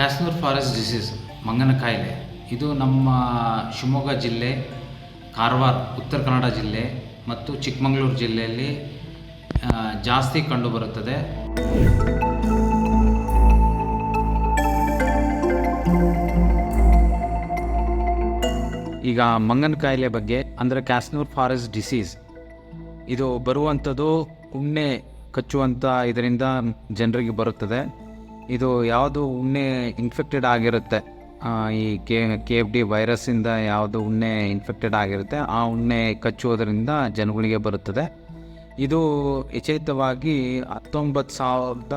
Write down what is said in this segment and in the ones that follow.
ಕ್ಯಾಸ್ನೂರ್ forest disease ಮಂಗನ ಕಾಯಿಲೆ ಇದು ನಮ್ಮ ಶಿವಮೊಗ್ಗ ಜಿಲ್ಲೆ ಕಾರವಾರ ಉತ್ತರ ಕನ್ನಡ ಜಿಲ್ಲೆ ಮತ್ತು ಚಿಕ್ಕಮಗಳೂರು ಜಿಲ್ಲೆಯಲ್ಲಿ ಜಾಸ್ತಿ ಕಂಡುಬರುತ್ತದೆ. ಈಗ ಮಂಗನ ಕಾಯಿಲೆ ಬಗ್ಗೆ, ಅಂದರೆ ಕ್ಯಾಸ್ನೂರ್ ಫಾರೆಸ್ಟ್ ಡಿಸೀಸ್ ಇದು ಬರುವಂಥದ್ದು ಉಣ್ಣೆ ಕಚ್ಚುವಂಥ ಇದರಿಂದ ಜನರಿಗೆ ಬರುತ್ತದೆ. ಇದು ಯಾವುದು ಉಣ್ಣೆ ಇನ್ಫೆಕ್ಟೆಡ್ ಆಗಿರುತ್ತೆ. ಈ ಕೆ ಕೆ ಎಫ್ ಡಿ ವೈರಸ್ಸಿಂದ ಯಾವುದು ಉಣ್ಣೆ ಇನ್ಫೆಕ್ಟೆಡ್ ಆಗಿರುತ್ತೆ, ಆ ಉಣ್ಣೆ ಕಚ್ಚುವುದರಿಂದ ಜನಗಳಿಗೆ ಬರುತ್ತದೆ. ಇದು ಯಚೇತವಾಗಿ ಹತ್ತೊಂಬತ್ತು ಸಾವಿರದ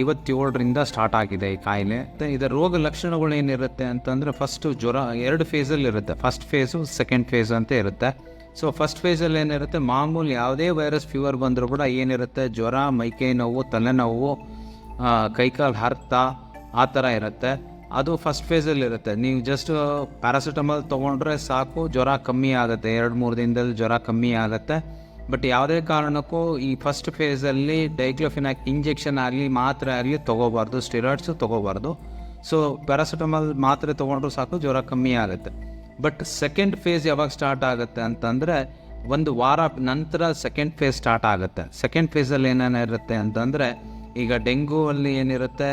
ಐವತ್ತೇಳರಿಂದ ಸ್ಟಾರ್ಟ್ ಆಗಿದೆ ಈ ಕಾಯಿಲೆ. ಮತ್ತು ಇದರ ರೋಗ ಲಕ್ಷಣಗಳು ಏನಿರುತ್ತೆ ಅಂತಂದರೆ ಫಸ್ಟು ಜ್ವರ, ಎರಡು ಫೇಸಲ್ಲಿ ಇರುತ್ತೆ. ಫಸ್ಟ್ ಫೇಸು ಸೆಕೆಂಡ್ ಫೇಸ್ ಅಂತ ಇರುತ್ತೆ. ಸೊ ಫಸ್ಟ್ ಫೇಸಲ್ಲಿ ಏನಿರುತ್ತೆ, ಮಾಮೂಲಿ ಯಾವುದೇ ವೈರಸ್ ಫೀವರ್ ಬಂದರೂ ಕೂಡ ಏನಿರುತ್ತೆ, ಜ್ವರ, ಮೈಕೈ ನೋವು, ತಲೆನೋವು ಕೈಕಾಲು ಹರ್ತಾ ಆ ಥರ ಇರುತ್ತೆ. ಅದು ಫಸ್ಟ್ ಫೇಸಲ್ಲಿ ಇರುತ್ತೆ. ನೀವು ಜಸ್ಟ್ ಪ್ಯಾರಾಸಿಟಮಾಲ್ ತೊಗೊಂಡ್ರೆ ಸಾಕು, ಜ್ವರ ಕಮ್ಮಿ ಆಗುತ್ತೆ. ಎರಡು, ಮೂರು ದಿನದಲ್ಲಿ ಜ್ವರ ಕಮ್ಮಿ ಆಗುತ್ತೆ. ಬಟ್ ಯಾವುದೇ ಕಾರಣಕ್ಕೂ ಈ ಫಸ್ಟ್ ಫೇಸಲ್ಲಿ ಡೈಕ್ಲೋಫಿನಾಕ್ ಇಂಜೆಕ್ಷನ್ ಆಗಲಿ ಮಾತ್ರೆ ಆಗಲಿ ತೊಗೋಬಾರ್ದು ಸ್ಟಿರಾಯ್ಡ್ಸು ತೊಗೋಬಾರ್ದು. ಸೊ ಪ್ಯಾರಾಸಿಟಮಾಲ್ ಮಾತ್ರೆ ತೊಗೊಂಡ್ರು ಸಾಕು, ಜ್ವರ ಕಮ್ಮಿ ಆಗುತ್ತೆ. ಬಟ್ ಸೆಕೆಂಡ್ ಫೇಸ್ ಯಾವಾಗ ಸ್ಟಾರ್ಟ್ ಆಗುತ್ತೆ ಅಂತಂದರೆ ಒಂದು ವಾರ ನಂತರ ಸೆಕೆಂಡ್ ಫೇಸ್ ಸ್ಟಾರ್ಟ್ ಆಗುತ್ತೆ. ಸೆಕೆಂಡ್ ಫೇಸಲ್ಲಿ ಏನೇನಿರುತ್ತೆ ಅಂತಂದರೆ ಈಗ ಡೆಂಗು ಅಲ್ಲಿ ಏನಿರುತ್ತೆ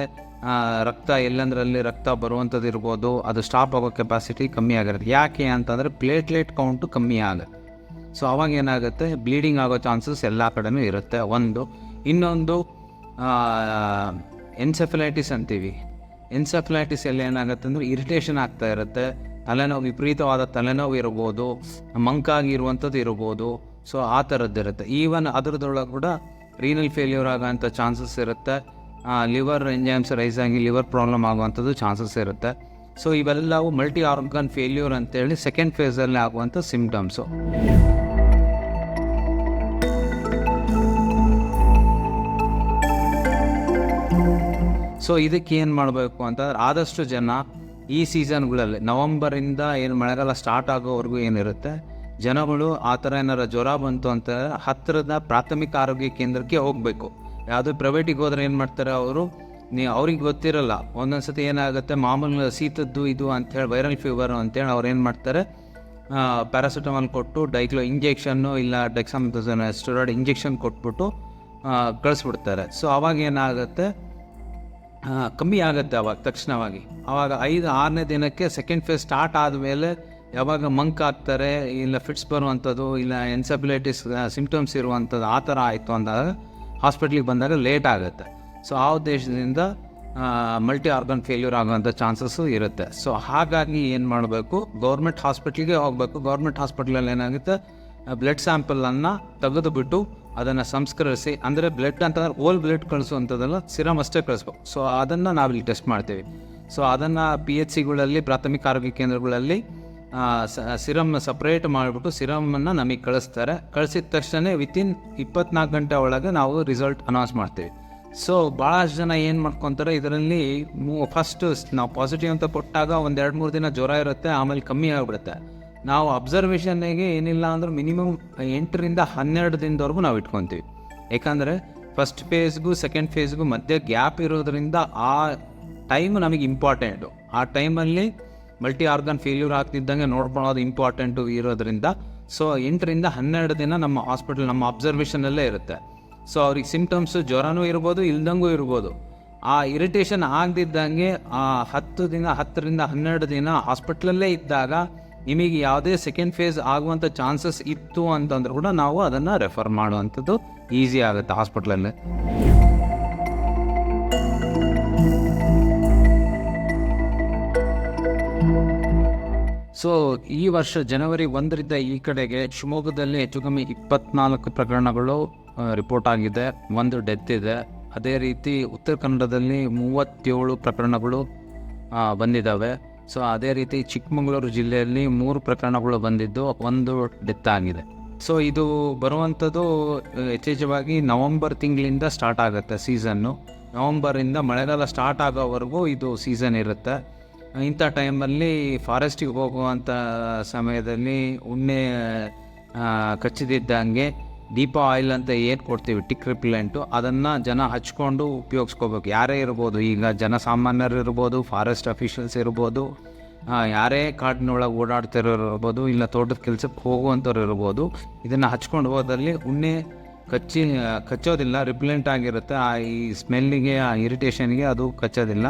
ರಕ್ತ ಎಲ್ಲಂದ್ರಲ್ಲಿ ರಕ್ತ ಬರುವಂಥದ್ದು ಇರ್ಬೋದು, ಅದು ಸ್ಟಾಪ್ ಆಗೋ ಕೆಪಾಸಿಟಿ ಕಮ್ಮಿ ಆಗಿರುತ್ತೆ. ಯಾಕೆ ಅಂತಂದರೆ ಪ್ಲೇಟ್ಲೆಟ್ ಕೌಂಟು ಕಮ್ಮಿ ಆಗುತ್ತೆ. ಸೊ ಅವಾಗ ಏನಾಗುತ್ತೆ? ಬ್ಲೀಡಿಂಗ್ ಆಗೋ ಚಾನ್ಸಸ್ ಎಲ್ಲ ಕಡೆನೂ ಇರುತ್ತೆ. ಒಂದು. ಇನ್ನೊಂದು ಎನ್ಸೆಫಲೈಟಿಸ್ ಅಂತೀವಿ. ಎನ್ಸೆಫಲೈಟಿಸ್ ಎಲ್ಲ ಏನಾಗುತ್ತೆ ಅಂದರೆ ಇರಿಟೇಷನ್ ಆಗ್ತಾ ಇರುತ್ತೆ. ತಲೆನೋವು, ವಿಪರೀತವಾದ ತಲೆನೋವು ಇರ್ಬೋದು ಮಂಕಾಗಿ ಇರುವಂಥದ್ದು ಇರ್ಬೋದು. ಸೊ ಆ ಥರದ್ದು ಇರುತ್ತೆ ಈವನ್ ಅದರದೊಳಗೆ ಕೂಡ ರೀನಲ್ ಫೇಲ್ಯೂರ್ ಆಗೋಂಥ ಚಾನ್ಸಸ್ ಇರುತ್ತೆ. ಲಿವರ್ ಎಂಜೈಮ್ಸ್ ರೈಸ್ ಆಗಿ ಲಿವರ್ ಪ್ರಾಬ್ಲಮ್ ಆಗುವಂಥದ್ದು ಚಾನ್ಸಸ್ ಇರುತ್ತೆ. ಸೊ ಇವೆಲ್ಲವೂ ಮಲ್ಟಿ ಆರ್ಗನ್ ಫೇಲ್ಯೂರ್ ಅಂತೇಳಿ ಸೆಕೆಂಡ್ ಫೇಸಲ್ಲಿ ಆಗುವಂಥ ಸಿಮ್ಟಮ್ಸು ಸೊ ಇದಕ್ಕೆ ಏನು ಮಾಡಬೇಕು ಅಂತಂದ್ರೆ ಆದಷ್ಟು ಜನ ಈ ಸೀಸನ್ಗಳಲ್ಲಿ ನವಂಬರಿಂದ ಏನು ಮಳೆಗಾಲ ಸ್ಟಾರ್ಟ್ ಆಗೋವರೆಗೂ ಏನಿರುತ್ತೆ? ಜನಗಳು ಆ ಥರ ಏನಾರ ಜ್ವರ ಬಂತು ಅಂತ ಹತ್ತಿರದ ಪ್ರಾಥಮಿಕ ಆರೋಗ್ಯ ಕೇಂದ್ರಕ್ಕೆ ಹೋಗಬೇಕು. ಯಾವುದೇ ಪ್ರೈವೇಟಿಗೆ ಹೋದ್ರೆ ಏನು ಮಾಡ್ತಾರೆ ಅವರು? ನೀ ಅವ್ರಿಗೆ ಗೊತ್ತಿರಲ್ಲ. ಒಂದೊಂದು ಸತಿ ಏನಾಗುತ್ತೆ? ಮಾಮೂಲು ಶೀತದ್ದು ಇದು ಅಂಥೇಳಿ ವೈರಲ್ ಫೀವರ್ ಅಂತೇಳಿ ಅವ್ರು ಏನು ಮಾಡ್ತಾರೆ? ಪ್ಯಾರಾಸಿಟಮಾಲ್ ಕೊಟ್ಟು ಡೈಕ್ಲೋ ಇಂಜೆಕ್ಷನ್ನು ಇಲ್ಲ ಡೆಕ್ಸಾಮಿಥೋಸನ್ ಸ್ಟೆರಾಯ್ಡ್ ಇಂಜೆಕ್ಷನ್ ಕೊಟ್ಬಿಟ್ಟು ಕಳಿಸ್ಬಿಡ್ತಾರೆ. ಸೊ ಅವಾಗ ಏನಾಗುತ್ತೆ? ಕಮ್ಮಿ ಆಗುತ್ತೆ ಅವಾಗ, ತಕ್ಷಣವಾಗಿ. ಅವಾಗ ಐದು, ಆರನೇ ದಿನಕ್ಕೆ ಸೆಕೆಂಡ್ ಫೇಸ್ ಸ್ಟಾರ್ಟ್ ಆದಮೇಲೆ ಯಾವಾಗ ಮಂಕ್ ಆಗ್ತಾರೆ ಇಲ್ಲ ಫಿಟ್ಸ್ ಬರುವಂಥದ್ದು, ಇಲ್ಲ ಎನ್ಸಬಿಲಿಟೀಸ್ ಸಿಂಪ್ಟಮ್ಸ್ ಇರುವಂಥದ್ದು, ಆ ಥರ ಆಯಿತು ಅಂದಾಗ ಹಾಸ್ಪಿಟ್ಲಿಗೆ ಬಂದಾಗ ಲೇಟ್ ಆಗುತ್ತೆ. ಸೊ ಆ ಉದ್ದೇಶದಿಂದ ಮಲ್ಟಿ ಆರ್ಗನ್ ಫೇಲ್ಯೂರ್ ಆಗುವಂಥ ಚಾನ್ಸಸ್ಸು ಇರುತ್ತೆ. ಸೊ ಹಾಗಾಗಿ ಏನು ಮಾಡಬೇಕು ಗೌರ್ಮೆಂಟ್ ಹಾಸ್ಪಿಟ್ಲಿಗೆ ಹೋಗಬೇಕು. ಗೌರ್ಮೆಂಟ್ ಹಾಸ್ಪಿಟ್ಲಲ್ಲಿ ಏನಾಗುತ್ತೆ ಬ್ಲಡ್ ಸ್ಯಾಂಪಲನ್ನು ತೆಗೆದುಬಿಟ್ಟು ಅದನ್ನು ಸಂಸ್ಕರಿಸಿ, ಅಂದರೆ ಬ್ಲಡ್ ಅಂತಂದ್ರೆ ಓಲ್ ಬ್ಲಡ್ ಕಳಿಸುವಂಥದ್ದೆಲ್ಲ ಸಿರಮ್ ಅಷ್ಟೇ ಕಳಿಸ್ಬೇಕು. ಸೊ ಅದನ್ನು ನಾವಿಲ್ಲಿ ಟೆಸ್ಟ್ ಮಾಡ್ತೀವಿ. ಸೊ ಅದನ್ನು ಪಿ ಎಚ್ ಸಿಗಳಲ್ಲಿ ಪ್ರಾಥಮಿಕ ಆರೋಗ್ಯ ಕೇಂದ್ರಗಳಲ್ಲಿ ಸಿರಮ್ ಸಪ್ರೇಟ್ ಮಾಡಿಬಿಟ್ಟು ಸಿರಮನ್ನು ನಮಗೆ ಕಳಿಸ್ತಾರೆ. ಕಳಿಸಿದ ತಕ್ಷಣ ವಿತಿನ್ ಇಪ್ಪತ್ನಾಲ್ಕು ಗಂಟೆ ಒಳಗೆ ನಾವು ರಿಸಲ್ಟ್ ಅನೌನ್ಸ್ ಮಾಡ್ತೀವಿ. ಸೊ ಭಾಳಷ್ಟು ಜನ ಏನು ಮಾಡ್ಕೊತಾರೆ, ಇದರಲ್ಲಿ ಫಸ್ಟ್ ನಾವು ಪಾಸಿಟಿವ್ ಅಂತ ಕೊಟ್ಟಾಗ ಒಂದು ಎರಡು ಮೂರು ದಿನ ಜ್ವರ ಇರುತ್ತೆ, ಆಮೇಲೆ ಕಮ್ಮಿ ಆಗಿಬಿಡುತ್ತೆ. ನಾವು ಅಬ್ಸರ್ವೇಷನ್ಗೆ ಏನಿಲ್ಲ ಅಂದ್ರೆ ಮಿನಿಮಮ್ ಎಂಟರಿಂದ ಹನ್ನೆರಡು ದಿನದವರೆಗೂ ನಾವು ಇಟ್ಕೊತೀವಿ. ಯಾಕಂದರೆ ಫಸ್ಟ್ ಫೇಸ್ಗೂ ಸೆಕೆಂಡ್ ಫೇಸ್ಗೂ ಮಧ್ಯೆ ಗ್ಯಾಪ್ ಇರೋದ್ರಿಂದ ಆ ಟೈಮ್ ನಮಗೆ ಇಂಪಾರ್ಟೆಂಟು ಆ ಟೈಮಲ್ಲಿ ಮಲ್ಟಿ ಆರ್ಗನ್ ಫೇಲ್ಯೂರ್ ಆಗ್ತಿದ್ದಂಗೆ ನೋಡ್ಕೊಳ್ಳೋದು ಇಂಪಾರ್ಟೆಂಟು ಇರೋದ್ರಿಂದ ಸೊ ಎಂಟರಿಂದ ಹನ್ನೆರಡು ದಿನ ನಮ್ಮ ಹಾಸ್ಪಿಟಲ್ ನಮ್ಮ ಅಬ್ಸರ್ವೇಷನಲ್ಲೇ ಇರುತ್ತೆ. ಸೊ ಅವ್ರಿಗೆ ಸಿಮ್ಟಮ್ಸು ಜ್ವರನೂ ಇರ್ಬೋದು, ಇಲ್ದಂಗೂ ಇರ್ಬೋದು. ಆ ಇರಿಟೇಷನ್ ಆಗದಿದ್ದಂಗೆ ಆ ಹತ್ತು ದಿನ, ಹತ್ತರಿಂದ ಹನ್ನೆರಡು ದಿನ ಹಾಸ್ಪಿಟ್ಲಲ್ಲೇ ಇದ್ದಾಗ ನಿಮಗೆ ಯಾವುದೇ ಸೆಕೆಂಡ್ ಫೇಸ್ ಆಗುವಂಥ ಚಾನ್ಸಸ್ ಇತ್ತು ಅಂತಂದ್ರೆ ಕೂಡ ನಾವು ಅದನ್ನು ರೆಫರ್ ಮಾಡುವಂಥದ್ದು ಈಸಿ ಆಗುತ್ತೆ ಹಾಸ್ಪಿಟ್ಲಲ್ಲಿ ಸೊ ಈ ವರ್ಷ ಜನವರಿ ಒಂದರಿಂದ ಈ ಕಡೆಗೆ ಶಿವಮೊಗ್ಗದಲ್ಲಿ ಹೆಚ್ಚು ಕಮ್ಮಿ ಇಪ್ಪತ್ನಾಲ್ಕು ಪ್ರಕರಣಗಳು ರಿಪೋರ್ಟ್ ಆಗಿದೆ. ಒಂದು ಡೆತ್ ಇದೆ. ಅದೇ ರೀತಿ ಉತ್ತರ ಕನ್ನಡದಲ್ಲಿ ಮೂವತ್ತೇಳು ಪ್ರಕರಣಗಳು ಬಂದಿದ್ದಾವೆ. ಸೊ ಅದೇ ರೀತಿ ಚಿಕ್ಕಮಗಳೂರು ಜಿಲ್ಲೆಯಲ್ಲಿ ಮೂರು ಪ್ರಕರಣಗಳು ಬಂದಿದ್ದು, ಒಂದು ಡೆತ್ ಆಗಿದೆ. ಸೊ ಇದು ಬರುವಂಥದ್ದು ಯಥೇಚ್ಛವಾಗಿ ನವಂಬರ್ ತಿಂಗಳಿಂದ ಸ್ಟಾರ್ಟ್ ಆಗುತ್ತೆ ಸೀಸನ್ನು ನವಂಬರಿಂದ ಮಳೆಗಾಲ ಸ್ಟಾರ್ಟ್ ಆಗೋವರೆಗೂ ಇದು ಸೀಸನ್ ಇರುತ್ತೆ. ಇಂಥ ಟೈಮಲ್ಲಿ ಫಾರೆಸ್ಟಿಗೆ ಹೋಗುವಂಥ ಸಮಯದಲ್ಲಿ ಉಣ್ಣೆ ಕಚ್ಚಿದಿದ್ದಂಗೆ ದೀಪ ಆಯಿಲ್ ಅಂತ ಏನು ಕೊಡ್ತೀವಿ, ಟಿಕ್ ರಿಪ್ಲೆಂಟು, ಅದನ್ನು ಜನ ಹಚ್ಕೊಂಡು ಉಪಯೋಗಿಸ್ಕೋಬೇಕು. ಯಾರೇ ಇರ್ಬೋದು, ಈಗ ಜನಸಾಮಾನ್ಯರು ಇರ್ಬೋದು, ಫಾರೆಸ್ಟ್ ಅಫಿಷಿಯಲ್ಸ್ ಇರ್ಬೋದು ಯಾರೇ ಕಾಡಿನೊಳಗೆ ಓಡಾಡ್ತಿರೋರು ಇರ್ಬೋದು, ಇಲ್ಲ ತೋಟದ ಕೆಲಸಕ್ಕೆ ಹೋಗುವಂಥವ್ರು ಇರ್ಬೋದು, ಇದನ್ನು ಹಚ್ಕೊಂಡು ಹೋದಲ್ಲಿ ಉಣ್ಣೆ ಕಚ್ಚಿ, ಕಚ್ಚೋದಿಲ್ಲ, ರಿಪ್ಲೆಂಟ್ ಆಗಿರುತ್ತೆ. ಆ, ಈ ಸ್ಮೆಲ್ಲಿಗೆ, ಆ, ಇರಿಟೇಷನ್ಗೆ ಅದು ಕಚ್ಚೋದಿಲ್ಲ.